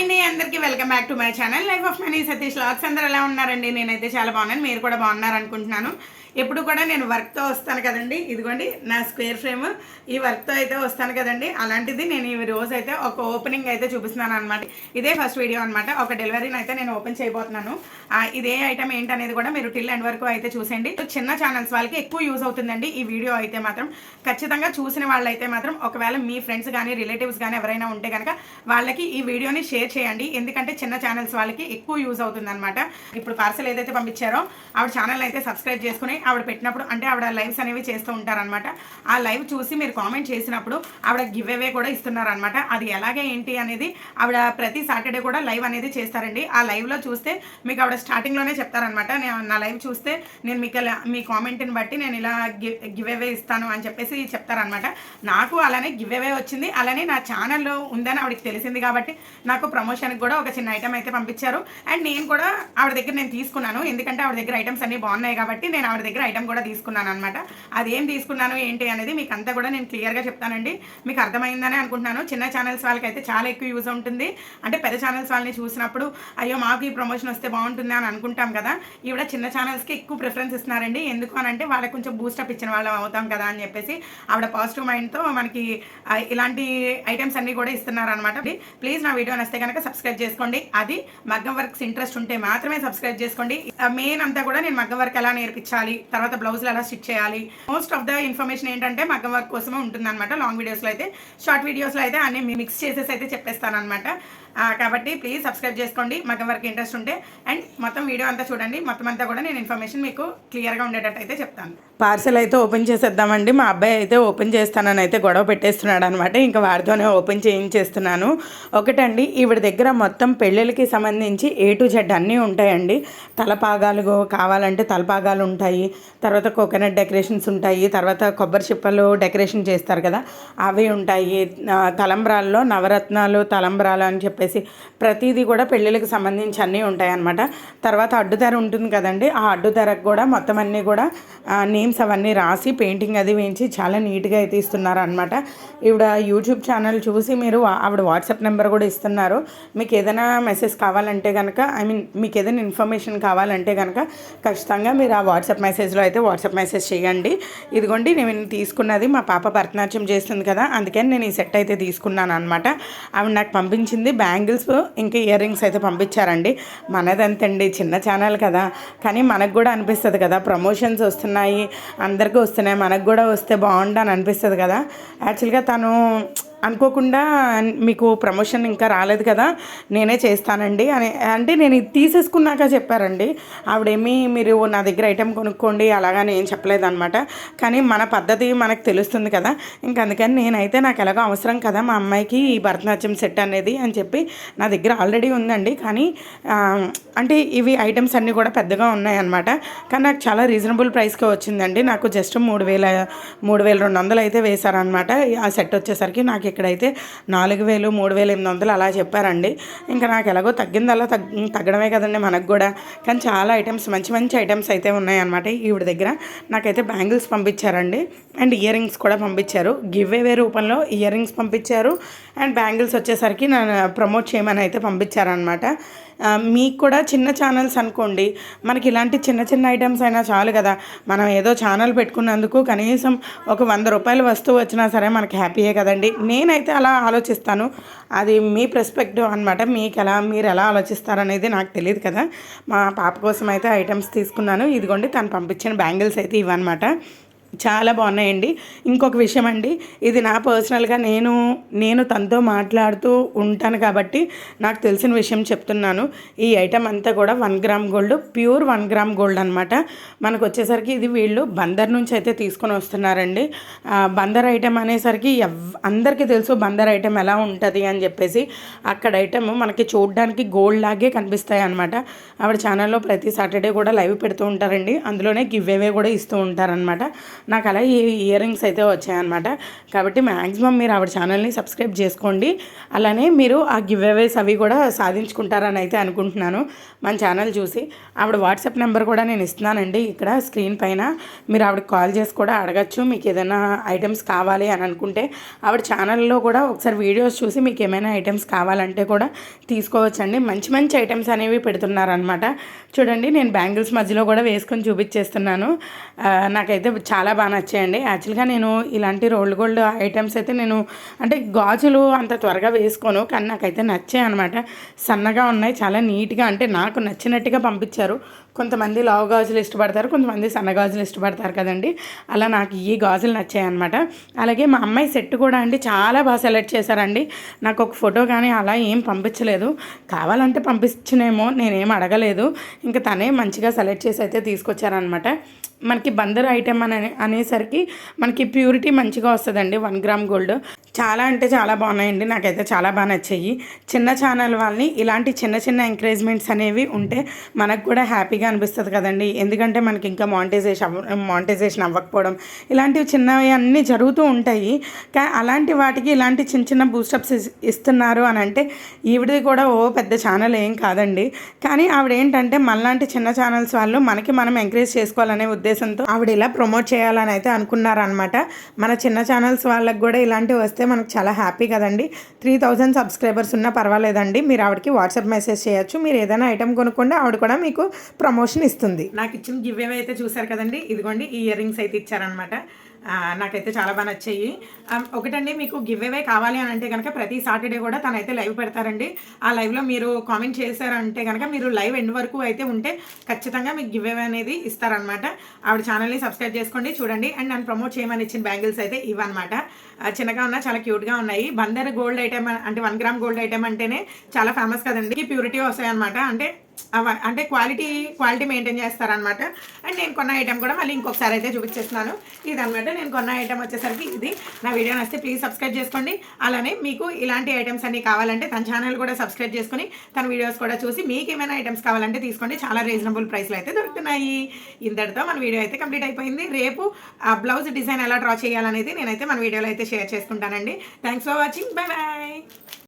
అండి అందరికీ welcome back to my channel. Life of money Satish lakhs అందరు ఎలా ఉన్నారండి? నేనైతే చాలా బాగున్నాను. మీరు కూడా బాగున్నారు అనుకుంటున్నాను ఎప్పుడు కూడా నేను వర్క్తో వస్తాను కదండి. ఇదిగోండి నా స్క్వేర్ ఫ్రేమ్ ఈ వర్క్తో అయితే వస్తాను కదండి. అలాంటిది నేను ఈ రోజు అయితే ఒక ఓపెనింగ్ అయితే చూపిస్తున్నాను అనమాట ఇదే ఫస్ట్ వీడియో అనమాట ఒక డెలివరీని అయితే నేను ఓపెన్ చేయబోతున్నాను. ఇదే ఐటమ్ ఏంటనేది కూడా మీరు టిల్ ఎండ్ వరకు అయితే చూసేయండి. చిన్న ఛానల్స్ వాళ్ళకి ఎక్కువ యూజ్ అవుతుందండి ఈ వీడియో అయితే మాత్రం. ఖచ్చితంగా చూసిన వాళ్ళైతే మాత్రం ఒకవేళ మీ ఫ్రెండ్స్ కానీ రిలేటివ్స్ కానీ ఎవరైనా ఉంటే కనుక వాళ్ళకి ఈ వీడియోని షేర్ చేయండి. ఎందుకంటే చిన్న ఛానల్స్ వాళ్ళకి ఎక్కువ యూజ్ అవుతుందన్నమాట. ఇప్పుడు పార్సల్ ఏదైతే పంపించారో ఆవిడ ఛానల్ అయితే సబ్స్క్రైబ్ చేసుకుని ఆవిడ పెట్టినప్పుడు అంటే ఆవిడ లైవ్స్ అనేవి చేస్తూ ఉంటారనమాట ఆ లైవ్ చూసి మీరు కామెంట్ చేసినప్పుడు ఆవిడ గివ్ అవే కూడా ఇస్తున్నారనమాట అది ఎలాగే ఏంటి అనేది ఆవిడ ప్రతి సాటర్డే కూడా లైవ్ అనేది చేస్తారండి. ఆ లైవ్లో చూస్తే మీకు ఆవిడ స్టార్టింగ్లోనే చెప్తారనమాట నేను నా లైవ్ చూస్తే నేను మీకు ఇలా మీ కామెంట్ని బట్టి నేను ఇలా గివ్ గివ్ అవే ఇస్తాను అని చెప్పేసి చెప్తారనమాట నాకు అలానే గివ్ అవే వచ్చింది. అలానే నా ఛానల్లో ఉందని ఆవిడకి తెలిసింది కాబట్టి నాకు ప్రమోషన్కి కూడా ఒక చిన్న ఐటమ్ అయితే పంపించారు. అండ్ నేను కూడా ఆవిడ దగ్గర నేను తీసుకున్నాను. ఎందుకంటే ఆవిడ దగ్గర ఐటమ్స్ అన్నీ బాగున్నాయి కాబట్టి నేను ఆవిడ దగ్గర దగ్గర ఐటమ్ కూడా తీసుకున్నాను అనమాట అదేం తీసుకున్నాను ఏంటి అనేది మీకు అంతా కూడా నేను క్లియర్గా చెప్తానండి. మీకు అర్థమైందని అనుకుంటున్నాను. చిన్న ఛానల్స్ వాళ్ళకైతే చాలా ఎక్కువ యూజ్ ఉంటుంది. అంటే పెద్ద ఛానల్స్ వాళ్ళని చూసినప్పుడు అయ్యో మాకు ఈ ప్రమోషన్ వస్తే బాగుంటుంది అని అనుకుంటాం కదా. ఇవిడ చిన్న ఛానల్స్కి ఎక్కువ ప్రిఫరెన్స్ ఇస్తున్నారండి. ఎందుకు అని అంటే వాళ్ళకి కొంచెం బూస్టప్ ఇచ్చిన వాళ్ళం అవుతాం కదా అని చెప్పేసి ఆవిడ పాజిటివ్ మైండ్తో మనకి ఇలాంటి ఐటమ్స్ అన్నీ కూడా ఇస్తున్నారు అనమాట ప్లీజ్ నా వీడియో నచ్చితే కనుక సబ్స్క్రైబ్ చేసుకోండి. అది మగ్గం వర్క్స్ ఇంట్రెస్ట్ ఉంటే మాత్రమే సబ్స్క్రైబ్ చేసుకోండి. మెయిన్ అంతా కూడా నేను మగ్గం వర్క్ ఎలా నేర్పించాలి? తర్వాత బ్లౌజ్లు ఎలా స్టిచ్ చేయాలి. మోస్ట్ ఆఫ్ ద ఇన్ఫర్మేషన్ ఏంటంటే మగ్గం వర్క్ కోసమే ఉంటుంది అనమాట లాంగ్ వీడియోస్లో అయితే షార్ట్ వీడియోస్లో అయితే అన్ని మిక్స్ చేసేసి అయితే చెప్పేస్తాను అనమాట కాబట్టి ప్లీజ్ సబ్స్క్రైబ్ చేసుకోండి. మగ్గం వర్క్ ఇంట్రెస్ట్ ఉంటే అండ్ మొత్తం వీడియో అంతా చూడండి. మొత్తం అంతా కూడా నేను ఇన్ఫర్మేషన్ మీకు క్లియర్గా ఉండేటట్టు అయితే చెప్తాను. పార్సల్ అయితే ఓపెన్ చేసేద్దామండి. మా అబ్బాయి అయితే ఓపెన్ చేస్తానని అయితే గొడవ పెట్టేస్తున్నాడు అనమాట ఇంకా వారితోనే ఓపెన్ చేయించేస్తున్నాను. ఒకటండి ఈవిడ దగ్గర మొత్తం పెళ్ళిళ్ళకి సంబంధించి ఏ టు జెడ్ అన్నీ ఉంటాయండి. తలపాగాలు కావాలంటే తలపాగాలు ఉంటాయి. తర్వాత కోకోనట్ డెకరేషన్స్ ఉంటాయి తర్వాత కొబ్బరి చిప్పలు డెకరేషన్ చేస్తారు కదా అవి ఉంటాయి. తలంబ్రాల్లో నవరత్నాలు తలంబ్రాలు అని చెప్పేసి ప్రతిదీ కూడా పెళ్ళిళ్ళకి సంబంధించి అన్నీ ఉంటాయి అనమాట తర్వాత అడ్డుధర ఉంటుంది కదండి ఆ అడ్డుధరకు కూడా మొత్తం అన్నీ కూడా నేమ్స్ అవన్నీ రాసి పెయింటింగ్ అది వేయించి చాలా నీట్గా అయితే ఇస్తున్నారు అనమాట ఈవిడ యూట్యూబ్ ఛానల్ చూసి మీరు ఆవిడ వాట్సాప్ నెంబర్ కూడా ఇస్తున్నారు. మీకు ఏదైనా మెసేజ్ కావాలంటే కనుక ఐ మీన్ మీకు ఏదైనా ఇన్ఫర్మేషన్ కావాలంటే కనుక ఖచ్చితంగా మీరు ఆ వాట్సాప్ మెసేజ్ మెసేజ్లో అయితే వాట్సాప్ మెసేజ్ చేయండి. ఇదిగోండి నేను తీసుకున్నది మా పాప భరతనాట్యం చేస్తుంది కదా అందుకని నేను ఈ సెట్ అయితే తీసుకున్నాను అనమాట ఆవిడ నాకు పంపించింది బ్యాంగిల్స్ ఇంకా ఇయర్ రింగ్స్ అయితే పంపించారండి. మనదంతండి చిన్న ఛానల్ కదా. కానీ మనకు కూడా అనిపిస్తుంది కదా ప్రమోషన్స్ వస్తున్నాయి అందరికీ వస్తున్నాయి మనకు కూడా వస్తే బాగుండు అని అనిపిస్తుంది కదా. యాక్చువల్గా తను అనుకోకుండా మీకు ప్రమోషన్ ఇంకా రాలేదు కదా నేనే చేస్తానండి అని అంటే నేను ఇది తీసేసుకున్నాక చెప్పారండి. ఆవిడేమి మీరు నా దగ్గర ఐటెం కొనుక్కోండి అలాగని ఏం చెప్పలేదన్నమాట. కానీ మన పద్ధతి మనకు తెలుస్తుంది కదా ఇంకా అందుకని నేనైతే నాకు ఎలాగో అవసరం కదా మా అమ్మాయికి ఈ భరతనాట్యం సెట్ అనేది అని చెప్పి నా దగ్గర ఆల్రెడీ ఉందండి. కానీ అంటే ఇవి ఐటమ్స్ అన్నీ కూడా పెద్దగా ఉన్నాయన్నమాట. కానీ నాకు చాలా రీజనబుల్ ప్రైస్కే వచ్చిందండి. నాకు జస్ట్ మూడు వేల మూడు వేల రెండు వందలు అయితే వేశారనమాట ఆ సెట్ వచ్చేసరికి నాకు ఇక్కడైతే నాలుగు వేలు మూడు వేలు ఎనిమిది వందలు అలా చెప్పారండి. ఇంకా నాకు ఎలాగో తగ్గిందల్లా తగ్ తగ్గడమే కదండి మనకు కూడా. కానీ చాలా ఐటమ్స్ మంచి మంచి ఐటమ్స్ అయితే ఉన్నాయన్నమాట ఈవిడ దగ్గర. నాకైతే బ్యాంగిల్స్ పంపించారండి. అండ్ ఇయర్ రింగ్స్ కూడా పంపించారు. గివ్ అవే రూపంలో ఇయర్ రింగ్స్ పంపించారు. అండ్ బ్యాంగిల్స్ వచ్చేసరికి నన్ను ప్రమోట్ చేయమని అయితే పంపించారనమాట మీకు కూడా చిన్న ఛానల్స్ అనుకోండి. మనకి ఇలాంటి చిన్న చిన్న ఐటమ్స్ అయినా చాలు కదా. మనం ఏదో ఛానల్ పెట్టుకున్నందుకు కనీసం ఒక వంద రూపాయల వస్తువు వచ్చినా సరే మనకి హ్యాపీయే కదండి. నేనైతే అలా ఆలోచిస్తాను. అది మీ పర్స్పెక్టివ్ అనమాట మీకు ఎలా మీరు ఎలా ఆలోచిస్తారనేది నాకు తెలియదు కదా. మా పాప కోసం అయితే ఐటమ్స్ తీసుకున్నాను. ఇదిగోండి తను పంపించిన బ్యాంగిల్స్ అయితే ఇవన్నమాట చాలా బాగున్నాయండి. ఇంకొక విషయం అండి. ఇది నా పర్సనల్గా నేను నేను తనతో మాట్లాడుతూ ఉంటాను కాబట్టి నాకు తెలిసిన విషయం చెప్తున్నాను. ఈ ఐటమ్ అంతా కూడా one gram gold pure one gram gold అనమాట మనకు వచ్చేసరికి ఇది వీళ్ళు బందర్ నుంచి అయితే తీసుకొని వస్తున్నారండి. బందర్ ఐటమ్ అనేసరికి ఎవ్ అందరికీ తెలుసు బందర్ ఐటమ్ ఎలా ఉంటుంది అని చెప్పేసి. అక్కడ ఐటమ్ మనకి చూడడానికి గోల్డ్ లాగే కనిపిస్తాయి అనమాట ఆవిడ ఛానల్లో ప్రతి సాటర్డే కూడా లైవ్ పెడుతూ ఉంటారండి. అందులోనే గివ్ అవే కూడా ఇస్తూ ఉంటారనమాట నాకు అలా ఈ ఇయర్ రింగ్స్ అయితే వచ్చాయన్నమాట. కాబట్టి మ్యాక్సిమం మీరు ఆవిడ ఛానల్ని సబ్స్క్రైబ్ చేసుకోండి. అలానే మీరు ఆ గివ్ అవేస్ అవి కూడా సాధించుకుంటారని అయితే అనుకుంటున్నాను. మన ఛానల్ చూసి ఆవిడ వాట్సాప్ నెంబర్ కూడా నేను ఇస్తున్నానండి. ఇక్కడ స్క్రీన్ పైన మీరు ఆవిడకి కాల్ చేసి కూడా అడగచ్చు. మీకు ఏదైనా ఐటమ్స్ కావాలి అని అనుకుంటే ఆవిడ ఛానల్లో కూడా ఒకసారి వీడియోస్ చూసి మీకు ఏమైనా ఐటమ్స్ కావాలంటే కూడా తీసుకోవచ్చండి. మంచి మంచి ఐటమ్స్ అనేవి పెడుతున్నారనమాట చూడండి నేను బ్యాంగిల్స్ మధ్యలో కూడా వేసుకొని చూపించేస్తున్నాను. నాకైతే చాలా బాగా నచ్చాయండి. యాక్చువల్గా నేను ఇలాంటి రోల్డ్ గోల్డ్ ఐటమ్స్ అయితే నేను అంటే గాజులు అంత త్వరగా వేసుకోను. కానీ నాకైతే నచ్చాయి అనమాట సన్నగా ఉన్నాయి. చాలా నీట్గా అంటే నాకు నచ్చినట్టుగా పంపించారు. కొంతమంది లావు గాజులు ఇష్టపడతారు కొంతమంది సన్న గాజులు ఇష్టపడతారు కదండి. అలా నాకు ఈ గాజులు నచ్చాయి అనమాట అలాగే మా అమ్మాయి సెట్ కూడా అండి చాలా బాగా సెలెక్ట్ చేశారండి. నాకు ఒక ఫోటో కానీ అలా ఏం పంపించలేదు. కావాలంటే పంపించినేమో నేనేం అడగలేదు. ఇంకా తనే మంచిగా సెలెక్ట్ చేసి అయితే తీసుకొచ్చారనమాట మనకి బందర్ ఐటెం అని అనేసరికి మనకి ప్యూరిటీ మంచిగా వస్తుందండి వన్ గ్రామ్ గోల్డ్. చాలా అంటే చాలా బాగున్నాయండి నాకైతే చాలా బాగా నచ్చాయి. చిన్న ఛానల్ వాళ్ళని ఇలాంటి చిన్న చిన్న ఎంకరేజ్మెంట్స్ అనేవి ఉంటే మనకు కూడా హ్యాపీగా అనిపిస్తుంది కదండి. ఎందుకంటే మనకి ఇంకా మానిటైజేషన్ అవ్వ మానిటైజేషన్ అవ్వకపోవడం ఇలాంటివి చిన్నవి అన్నీ జరుగుతూ ఉంటాయి. కా అలాంటి వాటికి ఇలాంటి చిన్న చిన్న బూస్టప్స్ ఇస్తున్నారు అని అంటే ఈవిడది కూడా ఓ పెద్ద ఛానల్ ఏం కాదండి. కానీ ఆవిడ ఏంటంటే మనలాంటి చిన్న ఛానల్స్ వాళ్ళు మనకి మనం ఎంకరేజ్ చేసుకోవాలనే ఉద్దేశంతో ఆవిడ ఇలా ప్రమోట్ చేయాలని అయితే అనుకున్నారనమాట. మన చిన్న ఛానల్స్ వాళ్ళకి కూడా ఇలాంటివి వస్తే మనకు చాలా హ్యాపీ కదండి. త్రీ థౌజండ్ సబ్స్క్రైబర్స్ ఉన్నా పర్వాలేదండి. మీరు ఆవిడకి వాట్సాప్ మెసేజ్ చేయొచ్చు. మీరు ఏదైనా ఐటమ్ కొనుక్కోండి ఆవిడ కూడా మీకు ప్రమోషన్ ఇస్తుంది. నాకు ఇచ్చిన గివ్ అవే అయితే చూసారు కదండి. ఇదిగోండి ఈ ఇయర్ రింగ్స్ అయితే ఇచ్చారనమాట నాకైతే చాలా బాగా నచ్చాయి. ఒకటండి మీకు గివ్ అవే కావాలి అని అంటే కనుక ప్రతి సాటర్డే కూడా తనైతే లైవ్ పెడతారండి. ఆ లైవ్లో మీరు కామెంట్ చేశారంటే కనుక మీరు లైవ్ ఎండ్ వరకు అయితే ఉంటే ఖచ్చితంగా మీకు గివ్ అవే అనేది ఇస్తారనమాట ఆవిడ ఛానల్ని సబ్స్క్రైబ్ చేసుకోండి చూడండి. అండ్ నన్ను ప్రమోట్ చేయమని ఇచ్చిన బ్యాంగిల్స్ అయితే ఇవన్నమాట చిన్నగా ఉన్నా చాలా క్యూట్గా ఉన్నాయి. బందర్ గోల్డ్ ఐటమ్ అంటే వన్ గ్రామ్ గోల్డ్ ఐటమ్ అంటేనే చాలా ఫేమస్ కదండి. ప్యూరిటీ వస్తాయి అనమాట అంటే అంటే క్వాలిటీ క్వాలిటీ మెయింటైన్ చేస్తారనమాట అండ్ నేను కొన్న ఐటమ్ కూడా మళ్ళీ ఇంకొకసారి అయితే చూపించేస్తున్నాను. ఇదనమాట నేను కొన్న ఐటమ్ వచ్చేసరికి ఇది. నా వీడియో నచ్చితే ప్లీజ్ సబ్స్క్రైబ్ చేసుకోండి. అలానే మీకు ఇలాంటి ఐటమ్స్ అన్ని కావాలంటే తన ఛానల్ కూడా సబ్స్క్రైబ్ చేసుకొని తన వీడియోస్ కూడా చూసి మీకు ఏమైనా ఐటమ్స్ కావాలంటే తీసుకోండి. చాలా రీజనబుల్ ప్రైస్లో అయితే దొరుకుతున్నాయి. ఇంతటితో మన వీడియో అయితే కంప్లీట్ అయిపోయింది. రేపు ఆ బ్లౌజ్ డిజైన్ ఎలా డ్రా చేయాలనేది నేనైతే మన వీడియోలో అయితే షేర్ చేసుకుంటానండి. Thanks for watching bye bye